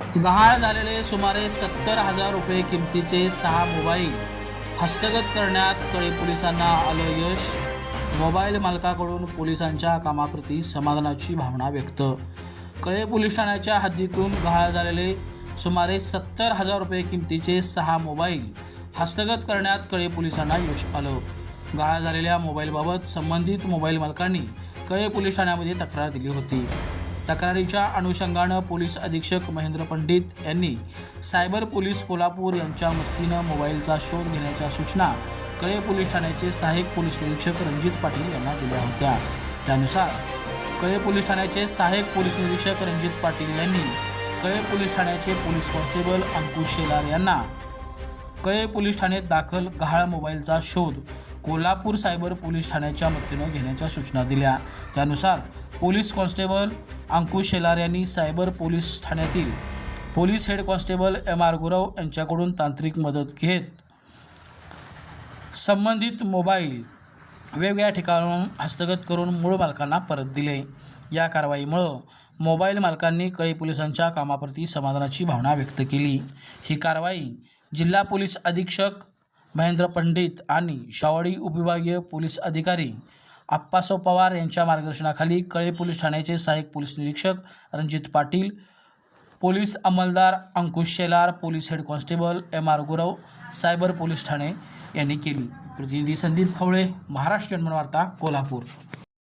गहाळ झालेले सुमारे सत्तर हजार रुपये किमतीचे सहा मोबाईल हस्तगत करण्यात कळे पोलिसांना आलं यश. मोबाईल मालकाकडून पोलिसांच्या कामाप्रती समाधानाची भावना व्यक्त. कळे पोलीस ठाण्याच्या हद्दीतून गहाळ झालेले सुमारे सत्तर हजार रुपये किमतीचे सहा मोबाईल हस्तगत करण्यात कळे पोलिसांना यश आलं. गहाळ झालेल्या मोबाईलबाबत संबंधित मोबाईल मालकांनी कळे पोलीस ठाण्यामध्ये तक्रार दिली होती. तक्रारीच्या अनुषंगानं पोलीस अधीक्षक महेंद्र पंडित यांनी सायबर पोलीस कोल्हापूर यांच्या मदतीनं मोबाईलचा शोध घेण्याच्या सूचना कळे पोलीस ठाण्याचे सहाय्यक पोलीस निरीक्षक रणजित पाटील यांना दिल्या होत्या. त्यानुसार कळे पोलीस ठाण्याचे सहाय्यक पोलीस निरीक्षक रणजित पाटील यांनी कळे पोलीस ठाण्याचे पोलीस कॉन्स्टेबल अंकुश शेलार यांना कळे पोलीस ठाण्यात दाखल गहाळ मोबाईलचा शोध कोल्हापूर सायबर पोलीस ठाण्याच्या मदतीनं घेण्याच्या सूचना दिल्या. त्यानुसार पोलीस कॉन्स्टेबल अंकुश शेलार यांनी सायबर पोलीस ठाण्यातील police head constable M R Gurav यांच्याकडून तांत्रिक मदत घेत संबंधित मोबाईल वेगवेगळ्या ठिकाणाहून हस्तगत करून मूळ मालकांना परत दिले. या कारवाईमुळं मोबाईल मालकांनी कळी पोलिसांच्या कामाप्रती समाधानाची भावना व्यक्त केली. ही कारवाई जिल्हा पोलीस अधीक्षक महेंद्र पंडित आणि शावडी उपविभागीय पोलीस अधिकारी आप्पासाव पवार यांच्या मार्गदर्शनाखाली कळे पोलीस ठाण्याचे सहाय्यक पोलीस निरीक्षक Ranjit Patil police अंमलदार Ankush Shelar police head constable M R Gurav cyber police Thane यांनी केली. प्रतिनिधी संदीप खवळे महाराष्ट्र जन्मवार्ता कोल्हापूर.